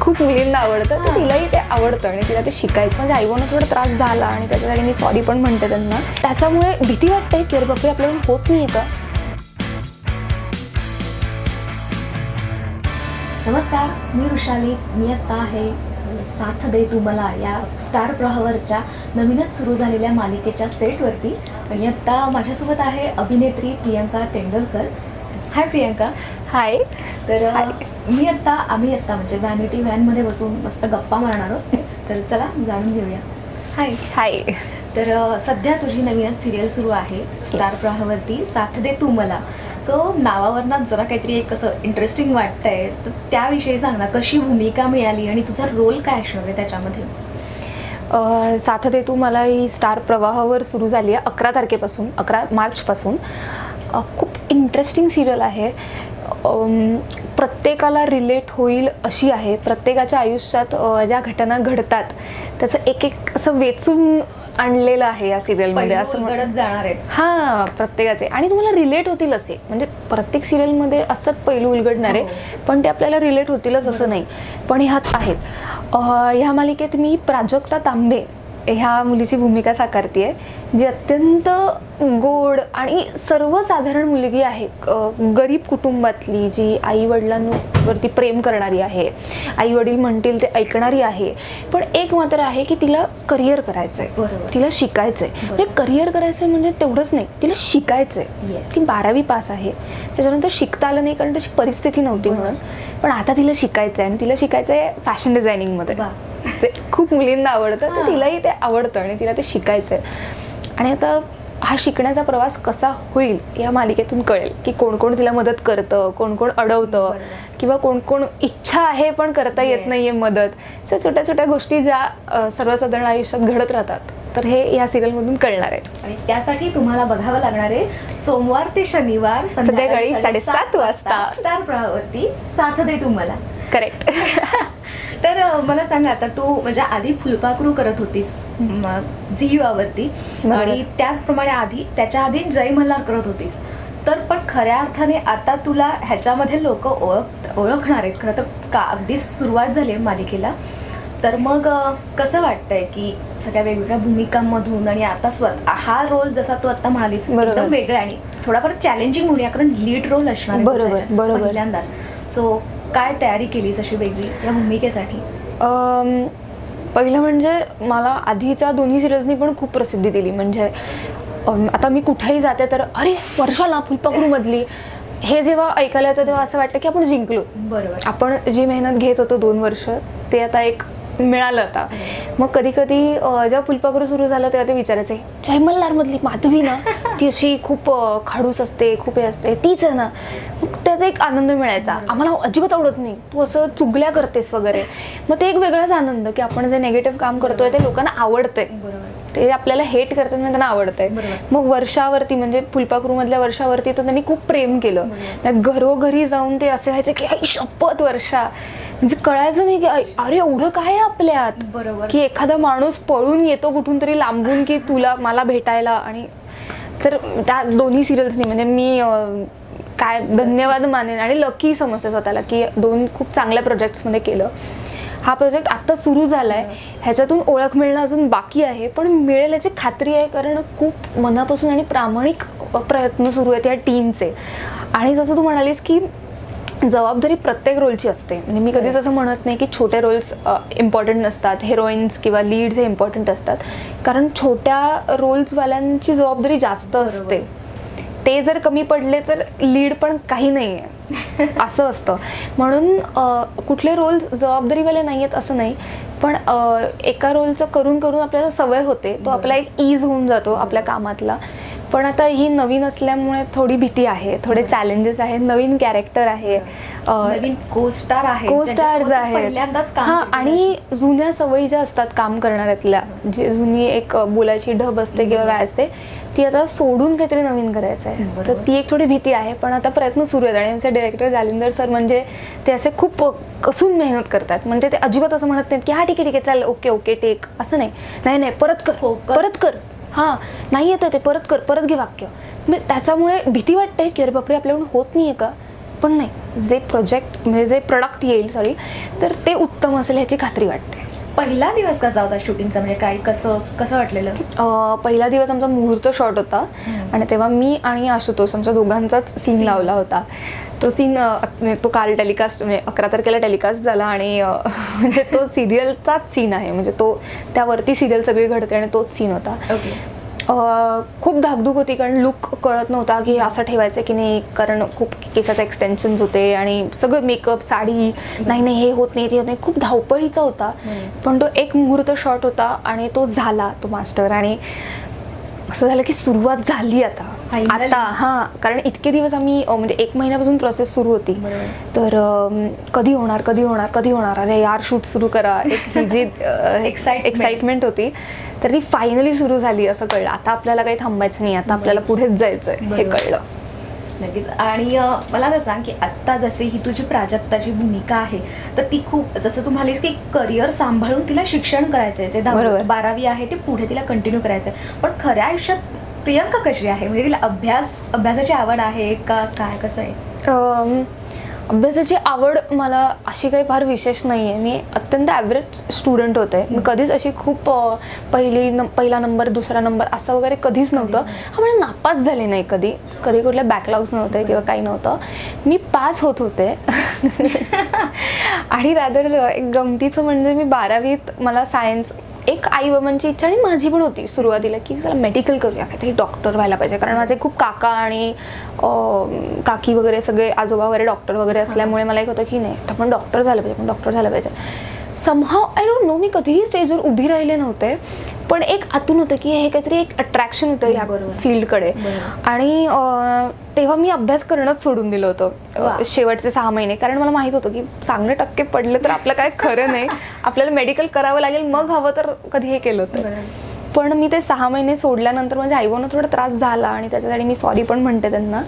खूप मुलींना आवडतं तर तिलाही ते आवडतं आणि तिला ते शिकायचं. म्हणजे आईवनं थोडा त्रास झाला आणि त्याच्यासाठी मी सॉरी पण म्हणते त्यांना. त्याच्यामुळे भीती वाटते की अरे बापरे आपल्याकडून होत नाही का? नमस्कार मी वृषाली. मी आत्ता आहे साथ दे तू मला या स्टार प्रवाहावरच्या नवीनच सुरू झालेल्या मालिकेच्या सेटवरती आणि आत्ता माझ्यासोबत आहे अभिनेत्री प्रियंका तेंडुलकर. हाय प्रियंका. हाय तर. मी आत्ता आम्ही आत्ता म्हणजे व्हॅनिटी व्हॅनमध्ये बसून मस्त गप्पा मारणार आहोत. तर चला जाणून घेऊया. हाय हाय तर सध्या तुझी नवीनच सिरियल सुरू आहे स्टार. प्रवाहावरती साथ दे तू मला. सो नावावरनं जरा काहीतरी एक असं इंटरेस्टिंग वाटतंय. तर त्याविषयी सांग ना कशी भूमिका मिळाली आणि तुझा रोल काय असणार आहे त्याच्यामध्ये? साथ दे तू मला ही स्टार प्रवाहावर सुरू झाली आहे अकरा तारखेपासून अकरा मार्चपासून. खूप इंटरेस्टिंग सिरियल आहे. प्रत्येकाला रिलेट होईल अशी आहे. प्रत्येकाच्या आयुष्यात ज्या घटना घडतात त्याचं एक एक असं वेचून आणलेलं आहे या सिरियलमध्ये असं उलगडत जाणार आहेत हां प्रत्येकाचे. आणि तुम्हाला रिलेट होतील असे. म्हणजे प्रत्येक सिरियलमध्ये असतात पैलू उलगडणारे हो. पण ते आपल्याला रिलेट होतीलच असं नाही. पण ह्यात आहेत. ह्या मालिकेत मी प्राजक्ता तांबे ह्या मुलीची भूमिका साकारते जी अत्यंत गोड आणि सर्वसाधारण मुलगी आहे. गरीब कुटुंबातली जी आई वडिलांवरती प्रेम करणारी आहे आई वडील म्हणतील ते ऐकणारी आहे पण एक मात्र आहे की तिला करिअर करायचं आहे बरोबर. तिला शिकायचंय. म्हणजे करिअर करायचंय म्हणजे तेवढंच नाही तिला शिकायचंय. येस ती बारावी पास आहे. त्याच्यानंतर शिकता आलं नाही कारण तशी परिस्थिती नव्हती म्हणून. पण आता तिला शिकायचंय आणि तिला शिकायचंय फॅशन डिझायनिंगमध्ये ते खूप मुलींना आवडतं तर. तिलाही ते आवडतं आणि तिला ते शिकायचंय आणि आता हा शिकण्याचा प्रवास कसा होईल या मालिकेतून कळेल की कोण कोण तिला मदत करतं कोण कोण अडवतं. किंवा कोण कोण इच्छा आहे पण करता येत Yes. नाहीये मदत अशा छोट्या छोट्या गोष्टी ज्या सर्वसाधारण आयुष्यात घडत राहतात तर हे या सिरियलमधून कळणार आहे आणि त्यासाठी तुम्हाला बघावं लागणार आहे सोमवार ते शनिवार संध्याकाळी साडेसात वाजता. स्टार प्रवाहावरती साथ दे तू मला करेक्ट तर मला सांग आता तू म्हणजे आधी फुलपाखरू करत होतीस झी बरोबर. आणि त्याचप्रमाणे आधी त्याच्या आधी जय मल्हार करत होतीस तर पण खऱ्या अर्थाने आता तुला ह्याच्यामध्ये लोक ओळख ओळखणार आहेत खरं तर का अगदीच सुरुवात झाली आहे मालिकेला तर मग कसं वाटतंय की सगळ्या वेगवेगळ्या भूमिकांमधून आणि आता स्वतः हा रोल जसा तू आता म्हणालीस. एकदम वेगळा आणि थोडाफार चॅलेंजिंग होऊया कारण लीड रोल असणार आहे बरोबर, तुझा ह्याच्यात बरोबर. पहिल्यांदाच सो काय तयारी केलीस अशी वेगळी या भूमिकेसाठी? पहिलं म्हणजे मला आधीच्या दोन्ही सिरियल्सनी पण खूप प्रसिद्धी दिली. म्हणजे आता मी कुठेही जाते तर अरे वर्षाला फुलपाखरूमधली हे जेव्हा ऐकायला येतं तेव्हा असं वाटतं की आपण जिंकलो. बरोबर. आपण जी मेहनत घेत होतो दोन वर्ष ते आता एक मिळालं आता. मग कधी कधी जेव्हा फुलपाखरू सुरू झालं तेव्हा ते विचारायचे जय मल्हारमधली माधवी ना? ती अशी खूप खाडूस असते खूप हे असते तीच आहे ना? मग त्याचा एक आनंद मिळायचा. आम्हाला अजिबात आवडत नाही. तू असं चुगल्या करतेस वगैरे. मग ते एक वेगळाच आनंद की आपण जे नेगेटिव्ह काम करतोय ते लोकांना आवडतंय. बरोबर. ते आपल्याला हेट करतात म्हणजे त्यांना आवडतंय. बरोबर. मग वर्षावरती म्हणजे फुलपाखरू मधल्या वर्षावरती तर त्यांनी खूप प्रेम केलं. घरोघरी जाऊन ते असे व्हायचे की आई शपथ वर्षा. म्हणजे कळायचं नाही की अरे एवढं काय आहे आपल्यात? बरोबर. की एखादा माणूस पळून येतो कुठून तरी लांबून की तुला मला भेटायला. आणि तर त्या दोन्ही सिरियल्सनी म्हणजे मी काय धन्यवाद मानेन. आणि लकी समजते स्वतःला की दोन खूप चांगल्या प्रोजेक्ट्समध्ये केलं. हा प्रोजेक्ट आत्ता सुरू झालाय. ह्याच्यातून ओळख मिळणं अजून बाकी आहे. पण मिळेल याची खात्री आहे कारण खूप मनापासून आणि प्रामाणिक प्रयत्न सुरू आहेत या टीमचे आणि जसं तू म्हणालीस की जबाबदारी प्रत्येक रोलची असते. म्हणजे मी कधीच असं म्हणत नाही की छोटे रोल्स इम्पॉर्टंट नसतात. हिरोईन्स किंवा लीड्स हे इम्पॉर्टंट असतात. कारण छोट्या रोल्सवाल्यांची जबाबदारी जास्त. असते. ते जर कमी पडले तर लीड पण काही नाही आहे. असं असतं. म्हणून कुठले रोल्स जबाबदारीवाले नाही आहेत असं नाही पण एका रोलचं करून करून आपल्याला सवय होते. तो आपला एक ईज होऊन जातो आपल्या कामातला. पण आता ही नवीन असल्यामुळे थोडी भीती आहे थोडे चॅलेंजेस आहेत. नवीन कॅरेक्टर आहे. नवीन को स्टार आहे आहेत. हा आणि जुन्या सवयी ज्या असतात काम करणाऱ्यातल्या जी जुनी एक बोलायची ढब असते किंवा काय असते ती आता सोडून काहीतरी नवीन करायचं आहे तर. ती एक थोडी भीती आहे पण आता प्रयत्न सुरू आहेत. आणि आमचे डिरेक्टर जालिंदर सर म्हणजे ते असे खूप कसून मेहनत करतात. म्हणजे ते अजिबात असं म्हणत नाहीत की हा ठीक आहे ठीक आहे चालेल ओके ओके टेक असं नाही. नाही नाही परत कर. परत कर. हां नाही येतं ते. परत कर. परत घे वाक्य. मग त्याच्यामुळे भीती वाटते की अरे बापरे आपल्याकडून होत नाहीये का? पण नाही. जे प्रोजेक्ट म्हणजे जे प्रॉडक्ट येईल सॉरी तर ते उत्तम असेल ह्याची खात्री वाटते. पहिला दिवस कसा होता शूटिंगचा? म्हणजे काय कसं कसं वाटलेलं? अं, पहिला दिवस आमचा मुहूर्त शॉट होता. हम्म. आणि तेव्हा मी आणि आशुतोष आमच्या दोघांचाच सीन. लावला होता. तो सीन तो काल टेलिकास्ट म्हणजे अकरा तारखेला टेलिकास्ट झाला आणि अं, म्हणजे तो सिरियलचाच सीन आहे. म्हणजे तो त्यावरती सिरियल सगळी घडते आणि तोच सीन होता. ओके. खूप धाकधूक होती कारण लुक कळत नव्हता की असं ठेवायचं की नाही कारण खूप केसाचे एक्सटेन्शन्स होते आणि सगळं मेकअप साडी नाही नाही हे होत नाही ते होत नाही खूप धावपळीचा होता. पण तो एक मुहूर्त शॉट होता आणि तो झाला तो मास्टर आणि असं झालं की सुरुवात झाली आता. आता हां कारण इतके दिवस आम्ही म्हणजे एक महिन्यापासून प्रोसेस सुरू होती. तर कधी होणार कधी होणार कधी होणार? अरे यार शूट सुरू करा. एक ही जी. एक्साइटमेंट होती. तर ती फायनली सुरू झाली असं कळलं. आता आपल्याला काही थांबायचं नाही. आता आपल्याला पुढेच जायचंय हे. कळलं. नक्कीच. आणि मला आता सांग की आत्ता जशी ही तुझी प्राजक्ताची भूमिका आहे तर ती खूप जसं तू म्हणालीस की करिअर सांभाळून तिला शिक्षण करायचंय. जे बरोबर. दहावी बारावी आहे ते पुढे तिला कंटिन्यू करायचंय. पण खऱ्या आयुष्यात प्रियंका कशी आहे? म्हणजे तिला अभ्यास अभ्यासाची आवड आहे का काय? कसं आहे? अभ्यासाची आवड मला अशी काही फार विशेष नाही आहे मी अत्यंत ॲव्हरेज स्टुडंट होते. मी कधीच अशी खूप पहिली न पहिला नंबर दुसरा नंबर असं वगैरे कधीच नव्हतं. हा म्हणजे नापास झाले नाही कधी. कधी कुठले बॅकलॉग्स नव्हते किंवा काही नव्हतं. मी पास होत होते. आणि रादर एक गमतीचं म्हणजे मी बारावीत मला सायन्स एक आई बाबांची इच्छा आणि माझी पण होती सुरुवातीला की चला मेडिकल करूया काहीतरी डॉक्टर व्हायला पाहिजे. कारण माझे खूप काका आणि काकी वगैरे सगळे आजोबा वगैरे डॉक्टर वगैरे असल्यामुळे मला एक होतं की नाही तर आपण डॉक्टर झालं पाहिजे पण डॉक्टर झालं पाहिजे. समहाव आय डोंट नो मी कधीही स्टेजवर उभी राहिले नव्हते. पण एक आतून होतं की हे काहीतरी एक अट्रॅक्शन होतं ह्या. फील्डकडे. आणि तेव्हा मी अभ्यास करणंच सोडून दिलं होतं. शेवटचे सहा महिने. कारण मला माहीत होतं की चांगले टक्के पडले तर आपलं काय खरं नाही. आपल्याला मेडिकल करावं लागेल मग हवं तर कधी हे केलं होतं. पण मी ते सहा महिने सोडल्यानंतर माझ्या आईबांना थोडा त्रास झाला आणि त्याच्यासाठी मी सॉरी पण म्हणते त्यांना.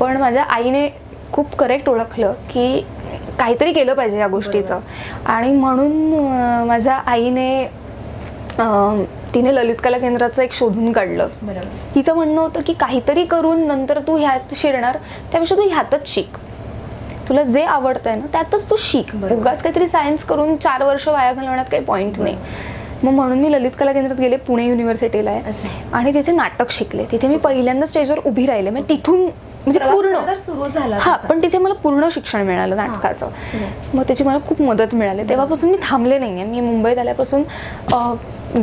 पण माझ्या आईने खूप करेक्ट ओळखलं की काहीतरी केलं पाहिजे या गोष्टीचं. आणि म्हणून माझ्या आईने तिने ललित कला केंद्राचं एक शोधून काढलं. तिचं म्हणणं होतं की काहीतरी करून नंतर तू ह्यात शिरणार त्यापेक्षा तू ह्यातच शिक. तुला जे आवडतंय ना त्यातच तू शिक. उगाच काहीतरी सायन्स करून चार वर्ष वाया घालवण्यात काही पॉईंट नाही. मग म्हणून मी ललित कला केंद्रात गेले पुणे युनिव्हर्सिटीला आहे आणि तिथे नाटक शिकले. तिथे मी पहिल्यांदा स्टेजवर उभी राहिले. म्हणजे तिथून म्हणजे पूर्ण. सुरू झाला हा. पण तिथे मला पूर्ण शिक्षण मिळालं नाटकाचं. मग त्याची मला खूप मदत मिळाली. तेव्हापासून मी थांबले नाही आहे मी मुंबईत आल्यापासून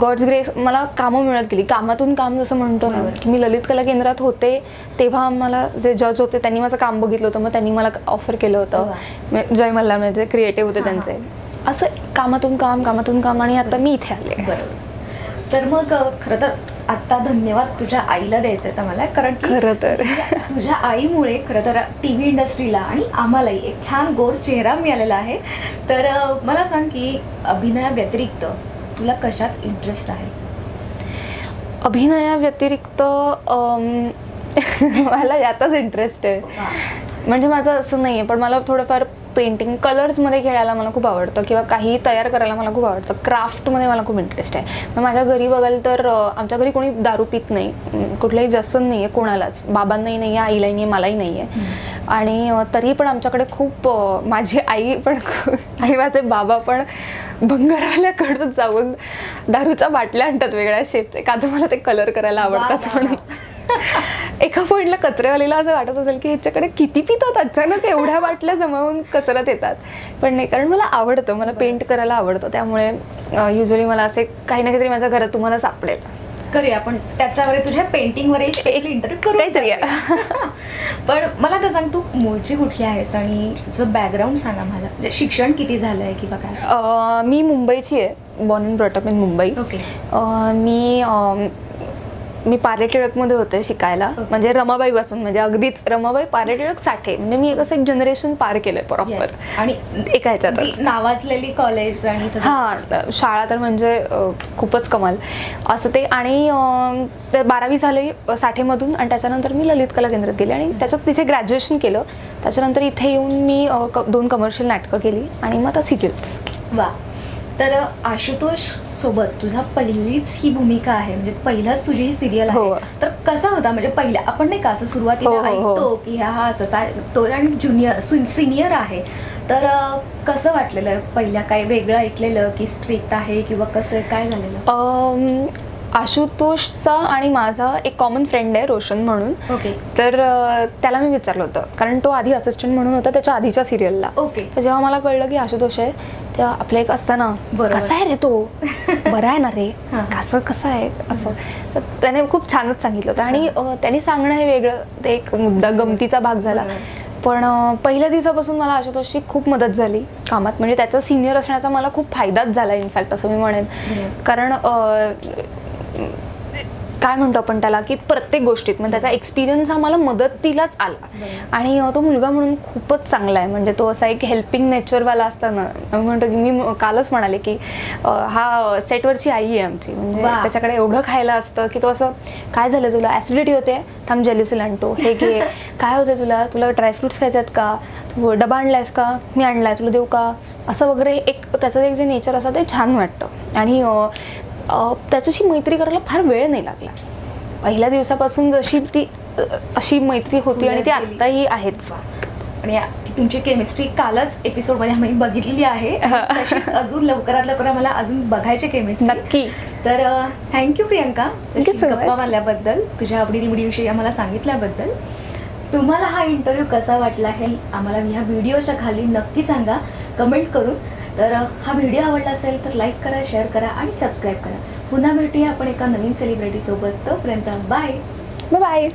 गॉड्स ग्रेस मला कामं मिळत गेली. कामातून काम जसं म्हणतो ना. की मी ललित कला केंद्रात होते तेव्हा मला जे जज होते त्यांनी माझं काम बघितलं होतं. मग त्यांनी मला ऑफर केलं होतं. जय मल्हार म्हणजे क्रिएटिव्ह होते. त्यांचे. असं कामातून काम कामातून काम आणि आता मी इथे आले. तर मग खरं तर आत्ता धन्यवाद तुझ्या आईला द्यायचं आहे मला कारण खरं तर. तुझ्या- आईमुळे खरं तर टी व्ही इंडस्ट्रीला आणि आम्हालाही एक छान गोड चेहरा मिळालेला आहे. तर मला सांग की अभिनयाव्यतिरिक्त तुला कशात इंटरेस्ट आहे? अभिनयाव्यतिरिक्त मला यातच इंटरेस्ट आहे. म्हणजे माझं असं नाही आहे पण मला थोडंफार पेंटिंग कलर्समध्ये खेळायला मला खूप आवडतं किंवा काही तयार करायला मला खूप आवडतं. क्राफ्टमध्ये मला खूप इंटरेस्ट आहे. मग माझ्या घरी बघाल तर आमच्या घरी कोणी दारू पित नाही. कुठलंही व्यसन नाही आहे कोणालाच. बाबांनाही नाही आहे आईलाही नाही आहे मलाही नाही आहे आणि तरी पण आमच्याकडे खूप माझी आई पण आणि माझे बाबा पण भंगारवाल्याकडून जाऊन दारूच्या बाटल्या आणतात वेगळ्या शेपचे का तर मला ते कलर करायला आवडतात म्हणून. एका पॉईंटला कचरेवालीला असं वाटत असेल की ह्याच्याकडे किती पितात? अचानक एवढ्या बाटल्या जमावून कचऱ्यात येतात पण नाही कारण मला आवडतं. मला पेंट करायला आवडतं. त्यामुळे युजली मला असे काही ना काहीतरी माझ्या घरात तुम्हाला सापडेल. करूया आपण. त्याच्यावर तुझ्या पेंटिंगवर इंटरव्ह्यू करू काहीतरी पण मला तर सांग तू मूळची कुठली आहेस? आणि तुझं बॅकग्राऊंड सांगा मला. म्हणजे शिक्षण किती झालंय किंवा काय मी मुंबईची आहे. Born and brought up in Mumbai. Okay मी मी पारे टिळकमध्ये होते शिकायला. म्हणजे रमाबाई पासून म्हणजे अगदीच रमाबाई पारे टिळक साठे. म्हणजे मी एक असं एक जनरेशन पार केलंय प्रॉपर. आणि एका ह्याच्यातच. ती नावाजलेली कॉलेज आणि हा शाळा तर म्हणजे खूपच कमाल. असं ते आणि बारावी झाले साठेमधून आणि त्याच्यानंतर मी ललित कला केंद्रात गेले आणि त्याच्यात तिथे ग्रॅज्युएशन केलं. त्याच्यानंतर इथे येऊन मी दोन कमर्शियल नाटकं केली आणि मग आता सिरियल्स वा. तर आशुतोष सोबत तुझा पहिलीच ही भूमिका आहे. म्हणजे पहिलाच तुझी ही सिरियल हो. आहे तर कसा होता? म्हणजे पहिला आपण नाही का असं सुरुवातीला हो, हो, हो. ऐकतो की ह्या हा असा तो आणि ज्युनियर सिनियर आहे. तर अ, कसं वाटलेलं? पहिल्या काय वेगळं ऐकलेलं की स्ट्रिक्ट आहे किंवा कसं काय झालेलं? अम, आशुतोषचा आणि माझा एक कॉमन फ्रेंड आहे रोशन म्हणून. ओके तर त्याला मी विचारलं होतं. कारण तो आधी असिस्टंट म्हणून होता त्याच्या आधीच्या सिरियलला ओके तर जेव्हा मला कळलं की आशुतोष आहे तेव्हा आपलं एक असतं ना बरोबर. कसा आहे रे तो? बरा आहे ना रे? हां. कसं कसं आहे? असं. तर त्याने खूप छानच सांगितलं होतं. आणि त्याने सांगणं हे वेगळं ते एक मुद्दा गमतीचा भाग झाला. पण पहिल्या दिवसापासून मला आशुतोषची खूप मदत झाली कामात. म्हणजे त्याचा सिनियर असण्याचा मला खूप फायदाच झाला इनफॅक्ट असं मी म्हणेन. कारण काय म्हणतो आपण त्याला की प्रत्येक गोष्टीत म्हणजे त्याचा एक्सपिरियन्स हा मला मदतीलाच आला. आणि तो मुलगा म्हणून खूपच चांगला आहे. म्हणजे तो असा एक हेल्पिंग नेचरवाला असताना आम्ही म्हणतो की मी कालच म्हणाले की हा सेटवरची आई आहे आमची. म्हणजे. त्याच्याकडे एवढं खायला असतं की तो असं काय झालं तुला? ॲसिडिटी होते? थांब जेलिसिल आणतो. हे घे. काय होते तुला? तुला ड्रायफ्रुट्स खायचे आहेत का? तू डबा आणलायस का? मी आणलाय. तुला देऊ का? असं वगैरे एक त्याचं एक जे नेचर असतं ते छान वाटतं. आणि त्याच्याशी मैत्री करायला फार वेळ नाही लागला. पहिल्या दिवसापासून जशी ती अशी मैत्री होती आणि ती. आत्ताही आहेच. आणि तुमची केमिस्ट्री कालच एपिसोडमध्ये आम्ही बघितलेली आहे. अजून लवकरात लवकर आम्हाला अजून बघायची केमिस्ट्री नक्की. तर थँक्यू प्रियंका गप्पा. मारल्याबद्दल तुझ्या आवडी निवडीविषयी आम्हाला सांगितल्याबद्दल. तुम्हाला हा इंटरव्ह्यू कसा वाटला हे आम्हाला ह्या व्हिडिओच्या खाली नक्की सांगा. कमेंट करून तर हा व्हिडिओ आवडला असेल तर लाईक करा शेअर करा आणि सबस्क्राईब करा. पुन्हा भेटूया आपण एका नवीन सेलिब्रिटीसोबत तोपर्यंत बाय बाय